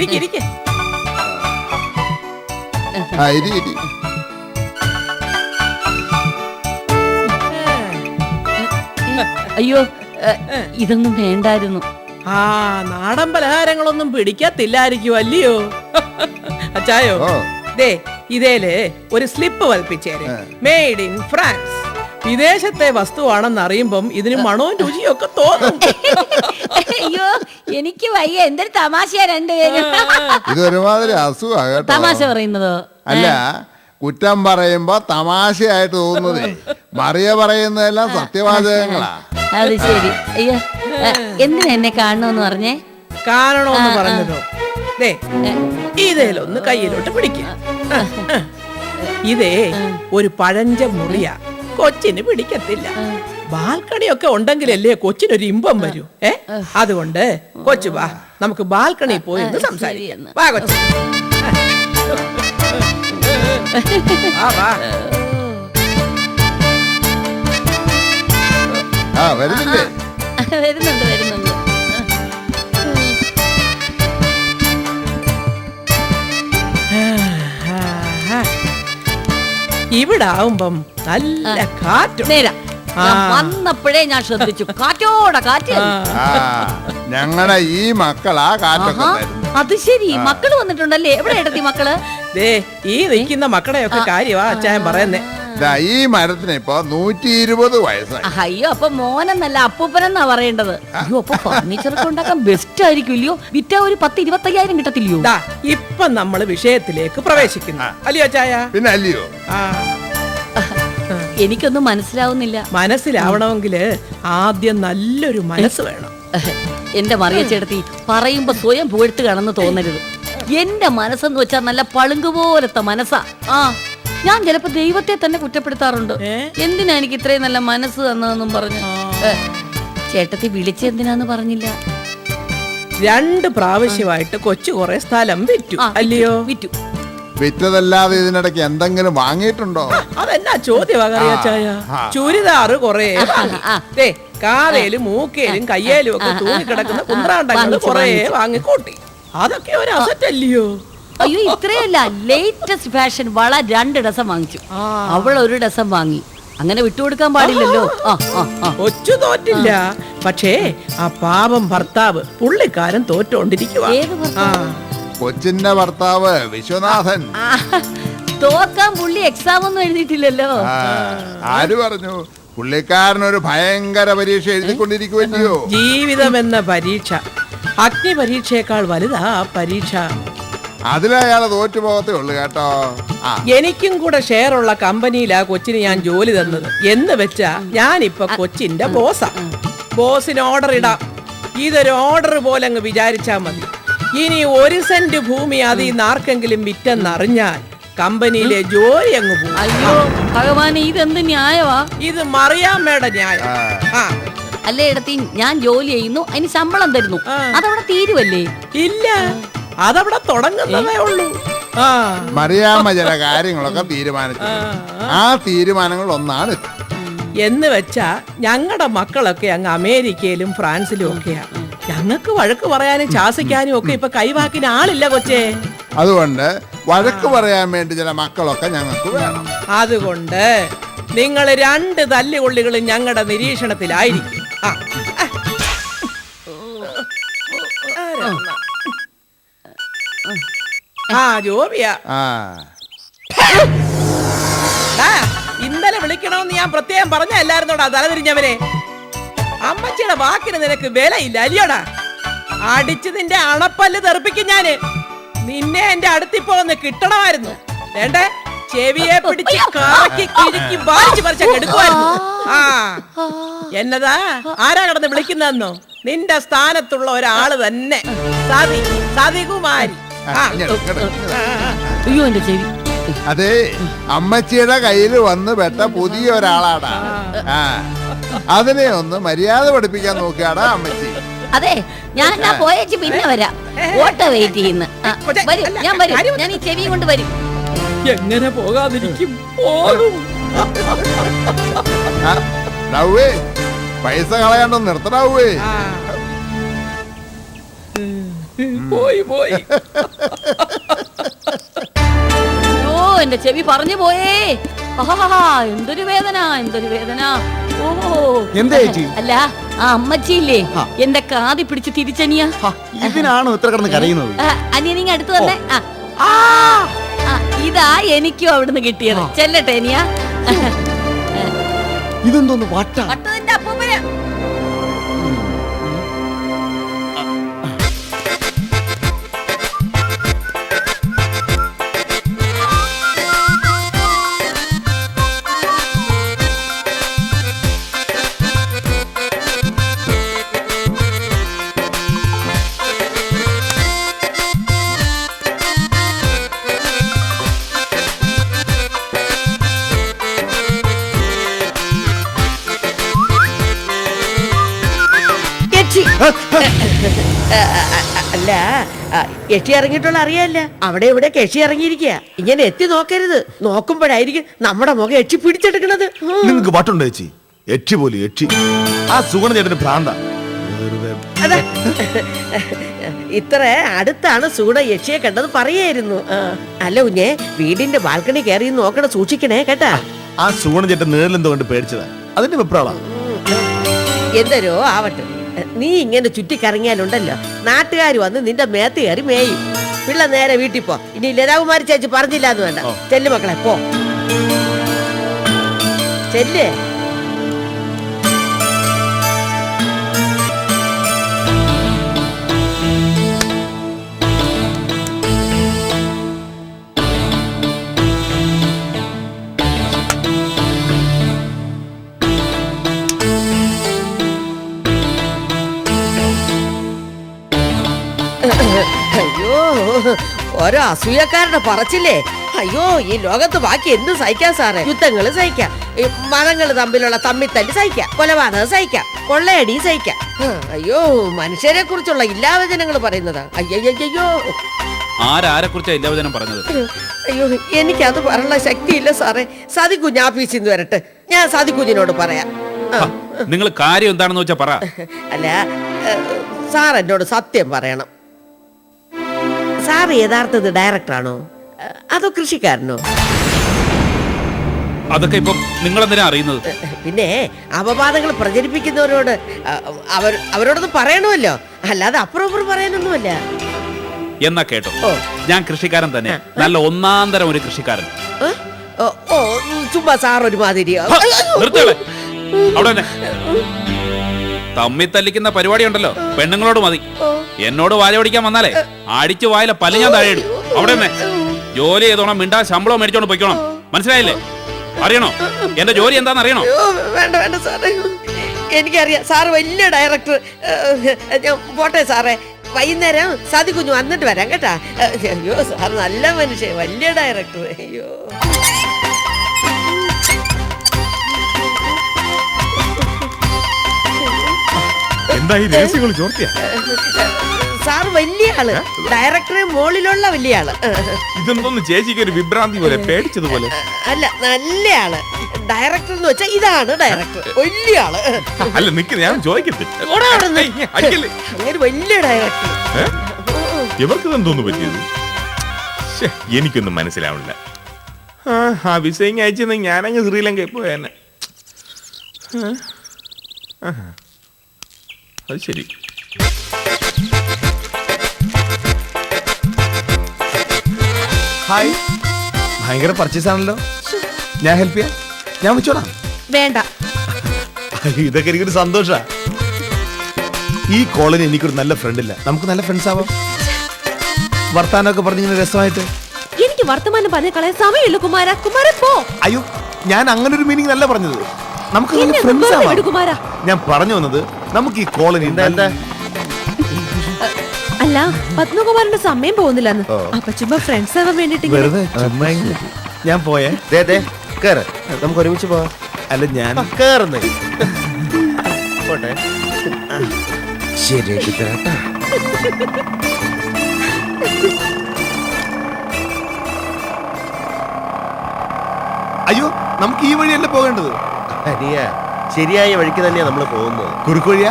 ഇരിക്കെ ഇരിക്കെ. ഇരിക്കെ ആ ഇരി ഇരി. അയ്യോ ഏ, ഇതൊന്നും വേണ്ടായിരുന്നു. ആ നാടൻ പലഹാരങ്ങളൊന്നും പിടിക്കത്തില്ലായിരിക്കും അല്ലയോ? അച്ചായോ? ഓ. ദേ ഇതേൽ ഒരു സ്ലിപ്പ് പതിപ്പിച്ചേരെ മെയ്ഡ് ഇൻ ഫ്രാൻസ് വിദേശത്തെ വസ്തുവാണെന്ന് അറിയുമ്പം ഇതിന് മണവും രുചിയും ഒക്കെ തോന്നും. അയ്യോ എനിക്ക് വയ്യ. എന്തൊരു തമാശയാ രണ്ടുപേരും. ഇത് ഒരുമാതിരി അസുഖ കേട്ടോ. തമാശ പറയുന്നതോ. അല്ല കുറ്റം പറയുമ്പോ തമാശയായിട്ട് തോന്നുന്നതേ. മറിയ പറയുന്നതെല്ലാം സത്യവാചകങ്ങളാ. അത് ശരി. അയ്യോ ഏ, എന്തിനാ എന്നെ കാണണമെന്ന് പറഞ്ഞേ? കാണണോന്ന് പറഞ്ഞതോ? ദേ ഇതേലൊന്ന് കയ്യിലോട്ട് പിടിക്ക. ഇതേ ഒരു പഴഞ്ച മുറിയ. കൊച്ചിന് പിടിക്കത്തില്ല. ബാൽക്കണിയൊക്കെ ഉണ്ടെങ്കിലല്ലേ കൊച്ചിനൊരു ഇമ്പം വരൂ? ഏ? അതുകൊണ്ട് കൊച്ചു വാ നമുക്ക് ബാൽക്കണി പോയി ഒന്ന് സംസാരിക്കാം. വാ കൊച്ചു. വാ വാ. ആ. വരുന്നില്ലേ? വരുന്നുണ്ട് വരുന്നുണ്ട്. ഇവിടെ ആവുമ്പം നല്ല കാറ്റ് നേരാ. ഞാൻ വന്നപ്പോഴേ ഞാൻ ശ്രദ്ധിച്ചു. കാറ്റോടെ കാറ്റ്. ഞങ്ങളെ ഞങ്ങളുടെ ഈ മക്കളാ കാറ്റൊക്കെ തരുന്നത്. അത് ശരി. മക്കൾ വന്നിട്ടുണ്ടല്ലേ? എവിടെ ഇടത്തി മക്കൾ? ദേ ഈ നിൽക്കുന്ന മക്കളുടെയൊക്കെ കാര്യമാ അച്ചായൻ പറയുന്നേ. ദാ ഈ മരത്തിന് ഇപ്പൊ നൂറ്റി ഇരുപത് വയസ്സായി അയ്യോ അപ്പൊ മോനെന്നല്ല അപ്പൂപ്പനെന്നാ പറയേണ്ടത്. അയ്യോ അപ്പൊ ഫർണിച്ചറൊക്കെ ഉണ്ടാക്കാൻ ബെസ്റ്റ് ആയിരിക്കും ഇല്ലയോ? വിറ്റ ഒരു പത്ത് ഇരുപത്തയ്യായിരം കിട്ടത്തില്ലയോ? ദാ ഇപ്പൊ നമ്മൾ വിഷയത്തിലേക്ക് പ്രവേശിക്കുന്നു. അല്ലയോ ചായ പിന്നെ അല്ലയോ? ആ. എനിക്കൊന്നും മനസ്സിലാവുന്നില്ല. മനസ്സിലാവണമെങ്കിൽ ആദ്യം നല്ലൊരു മനസ്സ് വേണം. എന്റെ മറിയ ചേട്ടത്തി പറയുമ്പോ സ്വയം പുകഴ്ത്ത് കാണുന്നു തോന്നരുത്. എന്റെ മനസ്സെന്ന് വെച്ചാൽ നല്ല പളുങ്ക് പോലത്തെ മനസ്സാ. ആ ഞാൻ ചിലപ്പോ ദൈവത്തെ തന്നെ കുറ്റപ്പെടുത്താറുണ്ട്. എന്തിനാ എനിക്ക് ഇത്രയും നല്ല മനസ്സ് തന്നതെന്നും പറഞ്ഞു. ചേട്ടത്തി വിളിച്ചെന്തിനാന്ന് പറഞ്ഞില്ല. രണ്ട് പ്രാവശ്യമായിട്ട് കൊച്ചു കുറെ സ്ഥലം വിറ്റു അല്ലയോ? വിറ്റു. വിറ്റതല്ലാതെ ഇതിനിടയ്ക്ക് എന്തെങ്കിലും വാങ്ങിയിട്ടുണ്ടോ? അതെന്നാ ചോദ്യം. ചുരിദാറ് കൊറേ. ദേ കാതയിലും മൂക്കയിലും കയ്യേലും ഒക്കെ തൂങ്ങിക്കിടക്കുന്ന കുന്ത്രാണ്ടങ്ങൾ കൊറേ. വാങ്ങിക്കൂട്ടി അതൊക്കെ ഒരു അസറ്റ് അല്ലയോ അയ്യോ ഇത്രയല്ല. ലേറ്റസ്റ്റ് ഫാഷൻ വള രണ്ട് ഡസം വാങ്ങിച്ചു. അവൾ ഒരു ഡസം വാങ്ങി. അങ്ങനെ വിട്ടുകൊടുക്കാൻ പാടില്ലല്ലോ. കൊച്ചു തോറ്റില്ല. പക്ഷേ ആ പാപം ഭർത്താവ് പുള്ളിക്കാരൻ തോറ്റോണ്ടിരിക്കുക ഭർത്താവ്? കൊച്ചിന്റെ ഭർത്താവ് വിശ്വനാഥൻ. തോക്കാൻ പുള്ളി എക്സാം ഒന്നും എഴുതിയിട്ടില്ലല്ലോ. ആ, ആര് പറഞ്ഞു? പുള്ളിക്കാരനൊരു ഭയങ്കര പരീക്ഷ എഴുതിക്കൊണ്ടിരിക്കുവല്ലയോ? ജീവിതം എന്ന പരീക്ഷ. അഗ്നി പരീക്ഷയേക്കാൾ വലുതാ ആ പരീക്ഷ. അതിലയാൾ തോറ്റുപോകത്തേ ഉള്ളു കേട്ടോ. ആ. എനിക്കും കൂടെ ഷെയർ ഉള്ള കമ്പനിയിലാ കൊച്ചിന് ഞാൻ ജോലി തന്നത്. എന്ന് വെച്ചാ ഞാനിപ്പൊ കൊച്ചിന്റെ ബോസാ ബോസിന് ഓർഡർ ഇടാം. ഇതൊരു ഓർഡർ പോലെ അങ്ങ് വിചാരിച്ചാ മതി. ഇനി ഒരു സെന്റ് ഭൂമി അത് ഈ ആർക്കെങ്കിലും വിറ്റെന്നറിഞ്ഞാൽ കമ്പനിയിലെ ജോലി അങ്ങ് പോകും. അയ്യോ ഭഗവാനെ ഇതെന്ത് ന്യായവാ ഇത് മറിയാമ്മയുടെ ന്യായം. ആ. അല്ലേ ഇടത്തി ഞാൻ ജോലി ചെയ്യുന്നു അതിന് ശമ്പളം തരുന്നു. ആ. അതവിടെ തീരുവല്ലേ? ഇല്ല. അതവിടെ തുടങ്ങുന്നതേ ഉള്ളൂ. ആ. മറിയാമ്മ ചില കാര്യങ്ങളൊക്കെ തീരുമാനിച്ചു. ആ തീരുമാനങ്ങൾ ഒന്നാണ് ഇത്. എന്ന് വെച്ചാ ഞങ്ങളുടെ മക്കളൊക്കെ അങ്ങ് അമേരിക്കയിലും ഫ്രാൻസിലും ഒക്കെയാ. ഞങ്ങൾക്ക് വഴക്ക് പറയാനും ശാസിക്കാനും ഒക്കെ ഇപ്പൊ കൈവാക്കിന് ആളില്ല കൊച്ചേ. അതുകൊണ്ട് വഴക്ക് പറയാൻ വേണ്ടി ചില മക്കളൊക്കെ ഞങ്ങൾക്ക് വേണം. അതുകൊണ്ട് നിങ്ങൾ രണ്ട് തല്ലുകൊള്ളികളും ഞങ്ങളുടെ നിരീക്ഷണത്തിലായിരിക്കും. ആ. ആ ജോബിയാ. ആ. ഡാ, ഇന്നലെ വിളിക്കണമെന്ന് ഞാൻ പ്രത്യേകം പറഞ്ഞല്ലായിരുന്നോടാ തലതിരിഞ്ഞവനെ അമ്മച്ചിയുടെ വാക്കിന് നിനക്ക് വിലയില്ല അല്ലയോടാ? അടിച്ച് നിന്റെ അണപ്പല്ല് തെറിപ്പിക്കും ഞാൻ. നിന്നെ എന്റെ അടുത്തിപ്പോ ഒന്ന് കിട്ടണമായിരുന്നു. വേണ്ടേ? ചെവിയെ പിടിച്ച് കറക്കി കിഴുക്കി വാരിച്ച് പറിച്ച കെടുക്കുമായിരുന്നു ആ. എന്നതാ? ആരാ കടന്ന് വിളിക്കുന്നതെന്നോ? നിന്റെ സ്ഥാനത്തുള്ള ഒരാൾ തന്നെ. സതി. സതികുമാരി. അയ്യോ എന്റെ ചെവി. അതെ അമ്മച്ചിയുടെ കയ്യിൽ വന്ന് പെട്ട പുതിയ ഒരാളാടാ. ആ. അതിനെ ഒന്ന് മര്യാദ പഠിപ്പിക്കാൻ നോക്കിയാടാ അമ്മച്ചി. അതെ ഞാൻ ഞാൻ പോയേച്ച് പിന്നെ വരാം. ഓട്ടോ വെയിറ്റ് ചെയ്യുന്നു. വരും ഞാൻ വരും. ഞാൻ ഈ ചെവി കൊണ്ട് വരും. എങ്ങനെ പോകാതിരിക്കും? പൈസ കളയാണ്ടോ നിർത്തടാവേ. പോയി പോയി. ഓ എന്റെ ചെവി പറഞ്ഞു പോയേ. ആഹാ എന്തൊരു വേദന എന്തൊരു വേദന. എന്താ ചേച്ചി? അല്ല ആ അമ്മച്ചിയില്ലേ. എന്റെ കാതി പിടിച്ച് തിരിച്ചനിയാ. ഇതിനാണോ ഇത്ര കിടന്ന് കരയുന്നത്? അനിയനിങ് അടുത്ത് തന്നെ ഇതാ എനിക്കും അവിടുന്ന് കിട്ടിയത്. ചെല്ലട്ടെ അനിയ. ഇതെന്തോന്ന് വട്ട? വട്ടതിന്റെ അപ്പൂപ്പന്. അല്ല കെഷി ഇറങ്ങിയിട്ടുള്ള അറിയാല്ല. അവിടെ ഇവിടെ കെഷി ഇറങ്ങിയിരിക്കുക. ഇങ്ങനെ എത്തി നോക്കരുത്. നോക്കുമ്പോഴായിരിക്കും നമ്മുടെ മുഖം എച്ചി പിടിച്ചെടുക്കണത്. നിങ്ങൾക്ക് പാട്ടുണ്ടോ വട്ടുണ്ടോ ചേച്ചി. എച്ചി പോലെ എച്ചി ആ സുഗണ ചേട്ടന് ഭ്രാന്ത. ഇത്ര അടുത്താണ് സൂണ യക്ഷിയെ കണ്ടത് പറയായിരുന്നു. അല്ല കുഞ്ഞെ വീടിന്റെ ബാൽക്കണി കയറി നോക്കണ സൂക്ഷിക്കണേ കേട്ടാ. ആ സുഗണ ചേട്ടൻ നേരിലെന്തോ കണ്ട് പേടിച്ചതാ. അതിന്റെ വെപ്രാളാ. എന്തരോ ആവട്ടെ. നീ ഇങ്ങനെ ചുറ്റിക്കറങ്ങിയാലുണ്ടല്ലോ. നാട്ടുകാർ വന്ന് നിന്റെ മേത്ത് കയറി മേയും. പിള്ള നേരെ വീട്ടിൽ പോ. ഇനി ലതാകുമാരി ചേച്ചി പറഞ്ഞില്ല എന്ന് വേണ്ട ചെല്ലു മക്കളെ പോ. ചെല്ലേ. ഓരോ അസൂയക്കാരുടെ പറച്ചില്ലേ? അയ്യോ ഈ ലോകത്ത് ബാക്കി എന്ത് സഹിക്കാം സാറേ? യുദ്ധങ്ങൾ സഹിക്കാം. ഈ മതങ്ങൾ തമ്മിലുള്ള തമ്മിത്തല്ലി സഹിക്കാം. കൊലപാതകം സഹിക്കാം. കൊള്ളയടി സഹിക്കാം. അയ്യോ മനുഷ്യരെ കുറിച്ചുള്ള ഇല്ലാവചനങ്ങൾ പറയുന്നത്. അയ്യോ ആരാരെ കുറിച്ചാ ഇല്ലാവചനം പറഞ്ഞത്? അയ്യോ എനിക്കത് പറയാനുള്ള ശക്തിയില്ല സാറേ. സതി കുഞ്ഞ് ആഫീസിൽ നിന്ന് വരട്ടെ. ഞാൻ സതികുഞ്ഞിനോട് പറയാം. ആ, നിങ്ങൾ കാര്യം എന്താണെന്ന് വെച്ചാ പറ. അല്ല സാർ എന്നോട് സത്യം പറയണം. സാർ യഥാർത്ഥത്തിൽ ഡയറക്ടറാണോ? അതോ കൃഷിക്കാരനോ? അതൊക്കെ ഇപ്പൊ നിങ്ങൾ എന്തിനാ അറിയുന്നത് പിന്നെ അപവാദങ്ങൾ പ്രചരിപ്പിക്കുന്നവരോട് അവർ അവരോടൊന്ന് പറയണമല്ലോ. അല്ലാതെ അപ്പുറം അപ്പുറം പറയാനൊന്നുമല്ല. എന്നാ കേട്ടോ. ഞാൻ കൃഷിക്കാരൻ തന്നെ. നല്ല ഒന്നാം തരം ഒരു കൃഷിക്കാരൻ? ഓ, ചുമ്മാ സാർ ഒരുമാതിരി. ഹ, അവിടെ. തമ്മി തല്ലിക്കുന്ന പരിപാടി ഉണ്ടല്ലോ പെണ്ണുങ്ങളോട് മതി. എന്നോട് വാല പിടിക്കാൻ വന്നാലേ അടിച്ചു വായില പല ഞാൻ താഴെ ഇടും. അവിടെ തന്നെ ജോലി ചെയ്തോണം മിണ്ടാ ശമ്പളം മേടിച്ചോണ്ട് പൊയ്ക്കോണം. മനസ്സിലായില്ലേ? അറിയണോ? എന്റെ ജോലി എന്താന്ന് അറിയണോ? വേണ്ട വേണ്ട സാറേ. എനിക്കറിയാം. സാറ് വലിയ ഡയറക്ടർ. ഞാൻ പോട്ടെ സാറേ. വൈകുന്നേരം സതി കുഞ്ഞു വന്നിട്ട് വരാം കേട്ടാ. അയ്യോ സാർ നല്ല മനുഷ്യൻ വലിയ ഡയറക്ടർ. അയ്യോ. എന്താ ഈ രഹസ്യങ്ങൾ ചോർത്തിയാ? സാർ വലിയ ആൾ. ഡയറക്ടറെ മോളിലുള്ള വലിയ ആൾ. ഇതെന്തോന്ന് ചേച്ചിക്ക് ഒരു വിഭ്രാന്തി പോലെ പേടിച്ചതുപോലെ? അല്ല നല്ല ആൾ. ഡയറക്ടർ എന്ന് വെച്ചാൽ ഇതാണ് ഡയറക്ടർ. വലിയ ആൾ. അല്ല നിക്ക് ഞാൻ ചോദിക്കട്ടെ. അങ്ങനെ വലിയ ഡയറക്ടർ? ഇവർക്ക് എന്തോന്ന് പറ്റിയത്? എനിക്കൊന്നും മനസ്സിലാവണില്ല. ആ, വിസയിങ് വിസയും അയച്ചെന്ന് ഞാനങ്ങ് ശ്രീലങ്കയിൽ പോയെന്നെ ആ. അത് ശരി. ഹായ്. ഭയങ്കര പർച്ചേസ് ആണല്ലോ. ഞാൻ ഹെൽപ്പ് ചെയ്യാം. ഞാൻ വെച്ചോടാം വേണ്ട. ഇതൊക്കെ എനിക്കൊരു സന്തോഷ. ഈ കോളനി എനിക്കൊരു നല്ല ഫ്രണ്ട് ഇല്ല. നമുക്ക് നല്ല ഫ്രണ്ട്സ് ആവാം. വർത്താനമൊക്കെ പറഞ്ഞിങ്ങനെ രസമായിട്ട്. എനിക്ക് വർത്തമാനം പറഞ്ഞ കളയാൻ സമയമില്ല കുമാര. കുമാര പോ. അയ്യോ ഞാൻ അങ്ങനെ ഒരു മീനിങ് അല്ല പറഞ്ഞത്. നമുക്ക് എന്നെ ഒന്ന് ഫ്രണ്ട്സ് വെറുതെ ആവാം. വിട് കുമാരാ. ഞാൻ പറഞ്ഞു വന്നത് നമുക്ക് ഈ കോളനി അല്ല പത്മകുമാരന്റെ സമയം പോകുന്നില്ലെന്ന്. അപ്പൊ ചുമ്മാ ഫ്രണ്ട്സ് ആവാൻ വേണ്ടിട്ട്. ഞാൻ പോയേ. കേറ. നമുക്ക് ഒരുമിച്ച് പോവാം. അല്ല ഞാൻ കേറുന്നേ. പോട്ടെ. ശരിയാക്കി തരാട്ടാ അയ്യോ നമുക്ക് ഈ വഴിയല്ല പോകേണ്ടത്? അനിയ ശരിയായ വഴിക്ക് തന്നെയാണ് നമ്മൾ പോകുന്നത്. കുറുക്കുഴിയ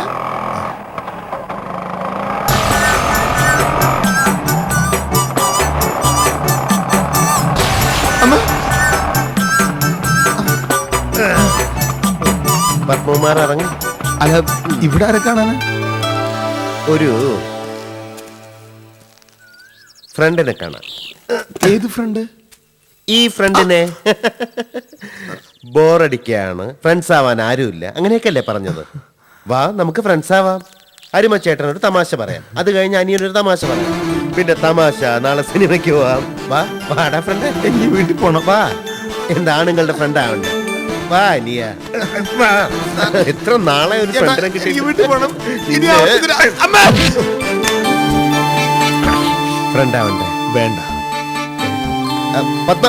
പത്മകുമാർ അല്ല ഇവിടെ ആരൊക്കെയാണ് ഒരു ഫ്രണ്ടിനെ കാണാൻ ഏത് ഫ്രണ്ട്? ഈ ഫ്രണ്ടിനെ. ബോറടിക്കാണ് ഫ്രണ്ട്സ് ആവാൻ ആരുമില്ല. അങ്ങനെയൊക്കെയല്ലേ പറഞ്ഞത്? വാ നമുക്ക് ഫ്രണ്ട്സ് ആവാം അരിമച്ചേട്ടനൊരു തമാശ പറയാം. അത് കഴിഞ്ഞ് അനിയനൊരു തമാശ പറയാം. പിന്നെ തമാശ നാളെ സിനിമയ്ക്ക് പോവാം. വാ വാടാ ഫ്രണ്ട്. എനിക്ക് വീട്ടിൽ പോണം. വാ. എന്താണ് ആണുങ്ങളുടെ ഫ്രണ്ട് ആവണ്ടേ? വാ അനിയ. വാ. എത്ര നാളെ ഒരു ഫ്രണ്ടിനെ വീട്ടിൽ പോണം! ഫ്രണ്ട് ആവണ്ടേ? വേണ്ട. പത്ത്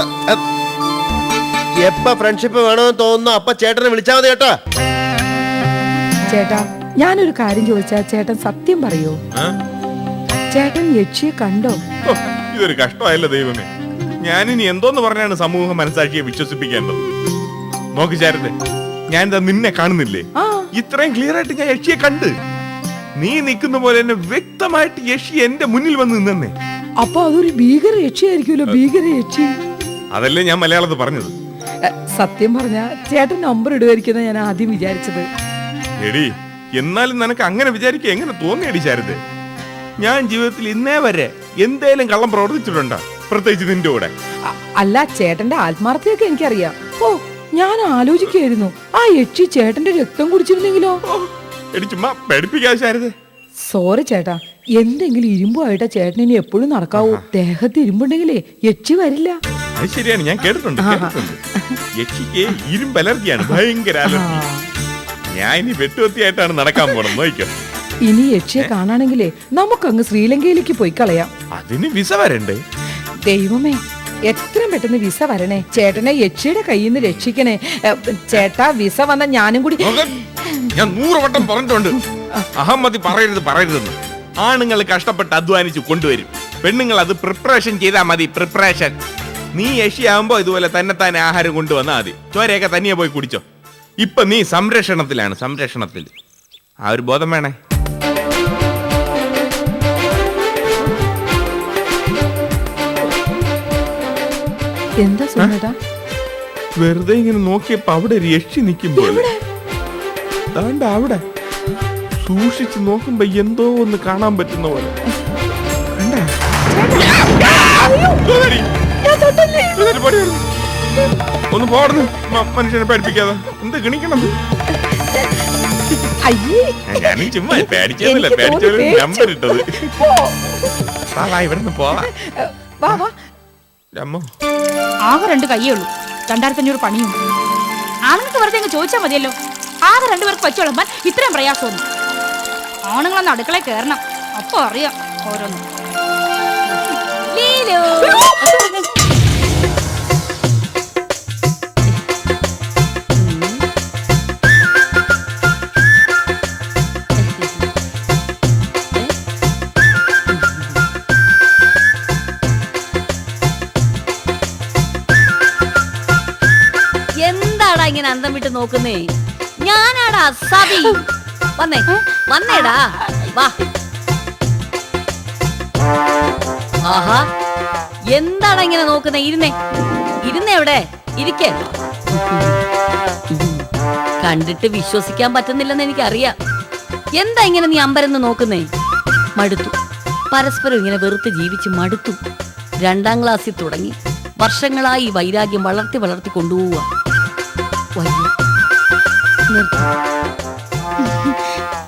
എപ്പ ഫ്രണ്ട്ഷിപ്പ് വേണമെന്ന് തോന്നുന്നു അപ്പൊ ചേട്ടനെ വിളിച്ചാൽ മതി കേട്ടോ. ചേട്ടാ ഞാനൊരു കാര്യം ചോദിച്ചാ ചേട്ടൻ സത്യം പറയോ? ചേട്ടൻ യക്ഷിയെ കണ്ടോ? ഓ, ഇതൊരു കഷ്ടമായല്ലോ ദൈവമേ. ഞാനിനി എന്തോന്ന് പറഞ്ഞാണ് സമൂഹ മനസാക്ഷിയെ വിശ്വസിപ്പിക്കേണ്ടത്? നോക്ക് ഞാൻ ഇതാ നിന്നെ കാണുന്നില്ലേ? ആ. ഇത്രയും ക്ലിയർ ആയിട്ട് ഞാൻ യക്ഷിയെ കണ്ട്. നീ നിൽക്കുന്ന പോലെ തന്നെ വ്യക്തമായിട്ട് യക്ഷി എന്റെ മുന്നിൽ വന്ന് നിന്നെ അപ്പൊ അതൊരു ഭീകര യക്ഷിയായിരിക്കുമല്ലോ ഭീകര യക്ഷി. അതല്ലേ ഞാൻ മലയാളത്തിൽ പറഞ്ഞത്. സത്യം പറഞ്ഞ ചേട്ടൻ നമ്പർ ഇടുമായിരിക്കുന്ന ഞാൻ ആദ്യം വിചാരിച്ചത്. എടി എന്നാലും നിനക്ക് അങ്ങനെ വിചാരിക്കുക എങ്ങനെ തോന്നിയടി ശാരദ? ഞാൻ ജീവിതത്തിൽ ഇന്നേ വരെ എന്തേലും കള്ളം പ്രവർത്തിച്ചിട്ടുണ്ടോ? പ്രത്യേകിച്ച് നിന്റെ കൂടെ. അല്ല ചേട്ടന്റെ ആത്മാർത്ഥയൊക്കെ എനിക്കറിയാം. ഓ ഞാൻ ആലോചിക്കായിരുന്നു ആ യക്ഷി ചേട്ടന്റെ രക്തം കുടിച്ചിരുന്നെങ്കിലോ? എടി ചുമ്മാ പേടിപ്പിക്കാതെ ശാരദ. സോറി ചേട്ടാ. എന്തെങ്കിലും ഇരുമ്പുമായിട്ടാ ചേട്ടൻ ഇനി എപ്പോഴും നടക്കാവൂ. ദേഹത്ത് ഇരുമ്പുണ്ടെങ്കിലേ യക്ഷി വരില്ല. അത് ശരിയാണ് ഞാൻ കേട്ടിട്ടുണ്ട് കേട്ടിട്ടുണ്ട്. യക്ഷിക്ക് ഇരുമ്പ് അലർജിയാണ് ഭയങ്കര അലർജി. ഞാൻ ഇനി വെട്ടുവത്തിയായിട്ടാണ് നടക്കാൻ പോണം നോക്കിക്കോ. ഇനി യക്ഷിയെ കാണാണെങ്കിലേ നമുക്കങ്ങ് ശ്രീലങ്കയിലേക്ക് പോയി കളയാം. അതിന് വിസ വരണ്ടേ? ദൈവമേ എത്രയും പെട്ടെന്ന് വിസ വരണേ. ചേട്ടനെ യക്ഷിയുടെ കയ്യിൽ നിന്ന് രക്ഷിക്കണേ. എ, ചേട്ടാ വിസ വന്ന ഞാനും കൂടി നോക്ക്. ഞാൻ നൂറ് വട്ടം പറഞ്ഞിട്ടുണ്ട് അഹമ്മതി പറയരുത് പറയരുതെന്ന്. ആണുങ്ങൾ കഷ്ടപ്പെട്ട് അധ്വാനിച്ച് കൊണ്ടുവരും. പെണ്ണുങ്ങൾ അത് പ്രിപ്പറേഷൻ ചെയ്താൽ മതി പ്രിപ്പറേഷൻ നീ യക്ഷിയാകുമ്പോ ഇതുപോലെ തന്നെ തന്നെ ആഹാരം കൊണ്ടുവന്നാൽ മതി. ചോരയൊക്കെ തനിയെ പോയി കുടിച്ചോ. ഇപ്പൊ നീ സംരക്ഷണത്തിലാണ് സംരക്ഷണത്തിൽ. ആ ഒരു ബോധം വേണേ. എന്താ വെറുതെ ഇങ്ങനെ നോക്കിയപ്പോ അവിടെ ഒരു യക്ഷി നിൽക്കുമ്പോൾ അവിടെ. സൂക്ഷിച്ച് നോക്കുമ്പോ എന്തോ ഒന്ന് കാണാൻ പറ്റുന്ന പോലെ. ഒന്ന് പോടുന്നു. മനുഷ്യനെ പേടിപ്പിക്കാതെ. എന്ത് ഗണിക്കണം അയ്യേ. ഞാനും ചുമ്മാ പേടിച്ചതല്ല പേടിച്ചത് പേടിച്ചു. നമ്പർ ഇട്ടത്. ഇവിടുന്ന് പോവാ. വാ വാ. അമ്മോ. ആകെ രണ്ട് കയ്യേ ഉള്ളൂ. രണ്ടായിരത്തി അഞ്ഞൂറ് പണിയും ആണുങ്ങൾക്ക് വെറുതെ ചോദിച്ചാൽ മതിയല്ലോ. ആകെ രണ്ടുപേർക്ക് വെച്ച് വിളമ്പാൻ ഇത്രയും പ്രയാസമൊന്നും. ആണുങ്ങളൊന്ന് അടുക്കള കയറണം അപ്പൊ അറിയാം ഓരോന്ന്. എന്താടാ ഇങ്ങനെ അന്തം വിട്ട് നോക്കുന്നേ? ഞാനാടാ സബി. വന്നേ. വന്നേടാ. വാ. ആഹാ. എന്താണ് ഇങ്ങനെ നോക്കുന്നേ? ഇരുന്നേ. ഇരുന്നേ എവിടെ ഇരിക്കേ. കണ്ടിട്ട് വിശ്വസിക്കാൻ പറ്റുന്നില്ലെന്ന് എനിക്കറിയാം. എന്താ ഇങ്ങനെ നീ അമ്പരന്ന് നോക്കുന്നേ? മടുത്തു. പരസ്പരം ഇങ്ങനെ വെറുത്ത് ജീവിച്ച് മടുത്തു. രണ്ടാം ക്ലാസ്സിൽ തുടങ്ങി. വർഷങ്ങളായി വൈരാഗ്യം വളർത്തി വളർത്തി കൊണ്ടുപോവുക.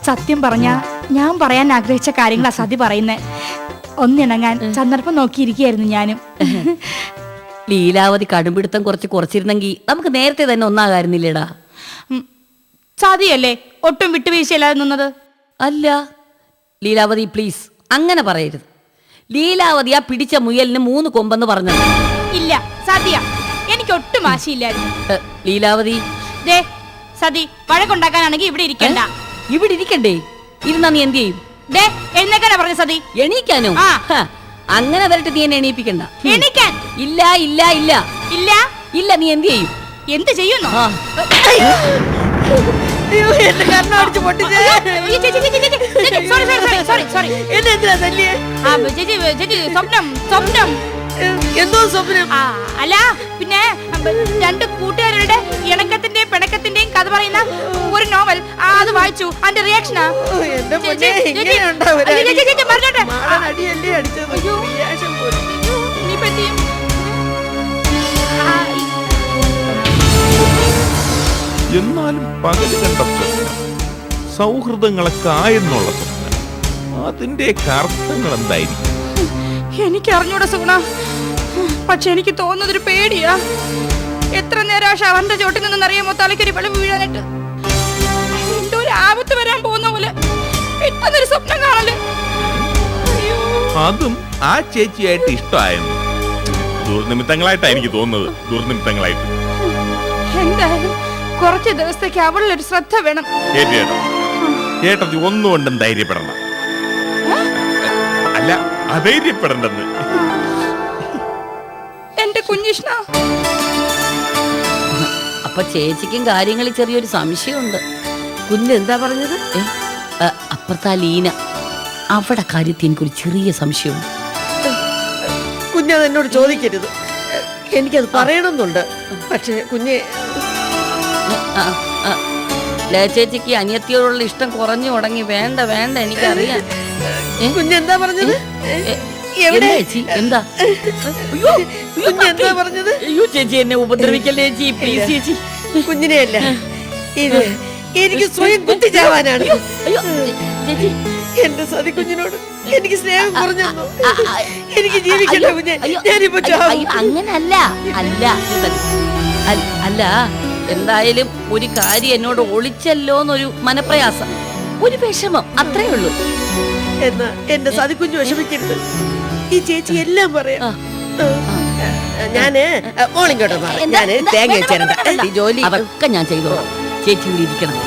സത്യം പറഞ്ഞ ഞാൻ പറയാൻ ആഗ്രഹിച്ച കാര്യങ്ങളാ സതി പറയുന്നേ. ഒന്നിണങ്ങാൻ സന്ദർഭം നോക്കിയിരിക്കുകയായിരുന്നു ഞാനും. ലീലാവതി കടുംപിടുത്തം കുറച്ച് കുറച്ചിരുന്നെങ്കിൽ നമുക്ക് നേരത്തെ തന്നെ ഒന്നാകാരുന്നില്ലേടാ. സതിയല്ലേ ഒട്ടും വിട്ടുവീഴ്ചയില്ലാതെ നിന്നത്? അല്ല. ലീലാവതി പ്ലീസ് അങ്ങനെ പറയരുത്. ലീലാവതി ആ പിടിച്ച മുയലിന് മൂന്ന് കൊമ്പെന്ന് പറഞ്ഞത്. ഇല്ല സതിയ. എനിക്ക് ഒട്ടും ആശയില്ലായിരുന്നു ലീലാവതി? ദേ സതി വഴക്കുണ്ടാക്കാനാണെങ്കിൽ ഇവിടെ ഇരിക്കണ്ട. ഇവിടെ ഇരിക്കണ്ടേ. ഇരുന്നാ നീ എന്ത് ചെയ്യും? ദേ എഴുന്നേക്കാനാ പറഞ്ഞ സതി. എണീക്കാനോ? ആ. ഹ, അങ്ങനെ വരട്ടെ നീ എന്നെ എണീപ്പിക്കണ്ട. എണീക്കാൻ? ഇല്ല ഇല്ല ഇല്ല. ഇല്ല? ഇല്ല നീ എന്ത് ചെയ്യും? എന്ത് ചെയ്യുന്നു? ആ. അയ്യോ, എന്റെ കണ്ണ് അടിച്ച് പൊട്ടിച്ചേ. സോറി സോറി സോറി സോറി എന്നെ എന്തിനാ തല്ലിയേ? ആ ചേച്ചി ചേച്ചി സ്വപ്നം സ്വപ്നം. എന്തോ സ്വപ്നം? ആ അല്ല വായിച്ചു. അന്റെ റിയാക്ഷനാ എന്റെ പൊന്നേ, അടിയല്ലേ അടിച്ചത് റിയാക്ഷൻ പോലും. എന്ത് എന്നാലും പകൽ കണ്ട സ്വപ്നം സൗഹൃദങ്ങളൊക്കെ ആയെന്നുള്ള സ്വപ്നം അതിന്റെ അർത്ഥങ്ങൾ എന്തായിരിക്കും എനിക്ക് അറിഞ്ഞൂടെ സുഗുണ പക്ഷെ എനിക്ക് തോന്നുന്നതൊരു പേടിയാ. എത്ര നേരം ആ ഷവറിന്റെ ചോട്ടിൽ നിന്നറിയാമോ തലക്കൊരു വെള്ളം വീഴാനായിട്ട്? ആപത്ത് വരാൻ പോകുന്ന പോലെ പെട്ടെന്നൊരു സ്വപ്നം കാണൽ. അതും ആ ചേച്ചിയായിട്ട് ഇഷ്ടമായിരുന്നു ദുർനിമിത്തങ്ങളായിട്ടാ എനിക്ക് തോന്നുന്നത്. ദുർനിമിത്തങ്ങളായിട്ട്. എന്തായാലും കുറച്ച് ദിവസത്തേക്ക് അവളിലൊരു ശ്രദ്ധ വേണം. കേട്ടോ ചേട്ടോ. ചേട്ടത്തി ഒന്നുകൊണ്ടും ധൈര്യപ്പെടണം അല്ല അധൈര്യപ്പെടണ്ടെന്ന്. എന്റെ കുഞ്ഞിഷ്ണ. അപ്പൊ ചേച്ചിക്കും കാര്യങ്ങളിൽ ചെറിയൊരു സംശയമുണ്ട്. കുഞ്ഞ് എന്താ പറഞ്ഞത് അപ്പുറത്താ ലീന. അവിടെ കാര്യത്തിൽ എനിക്കൊരു ചെറിയ സംശയം കുഞ്ഞത് എന്നോട് ചോദിക്കരുത്. എനിക്കത് പറയണമെന്നുണ്ട്. പക്ഷേ കുഞ്ഞെ ലേച്ചേച്ചിക്ക് ചേച്ചിക്ക് അനിയത്തിയോടുള്ള ഇഷ്ടം കുറഞ്ഞു തുടങ്ങി. വേണ്ട വേണ്ട എനിക്കറിയാം? കുഞ്ഞെന്താ പറഞ്ഞത്? എവിടെ? എന്താ ചേച്ചി? എന്താ? കുഞ്ഞെന്താ പറഞ്ഞത്? അയ്യോ ചേച്ചി എന്നെ ഉപദ്രവിക്കല്ലേ ചേച്ചി? പ്ലീസ് ചേച്ചി. കുഞ്ഞിനെയല്ല. ഇത് എനിക്ക് സ്വയം കുത്തിച്ചാവാനാണ്. ചാവാനാണ് എന്റെ സതി കുഞ്ഞിനോട് എനിക്ക് സ്നേഹം കുറഞ്ഞു എനിക്ക് കുഞ്ഞെ ഞാനിപ്പോ അങ്ങനല്ല അല്ല അല്ല- എന്തായാലും ഒരു കാര്യം എന്നോട് ഒളിച്ചല്ലോ എന്നൊരു മനപ്രയാസം. ഒരു വിഷമം അത്രേ ഉള്ളൂ. എന്നാ എന്റെ സതി കുഞ്ഞു വിഷമിക്കരുത്. ഈ ചേച്ചി എല്ലാം പറയാം. ഞാൻ മോളിങ്ങോട്ട് ഞാൻ തേങ്ങ വെച്ചേരണ്ട ജോലി അതൊക്കെ ഞാൻ ചെയ്തോളാം. ചേച്ചി ഇവിടെ ഇരിക്കണം.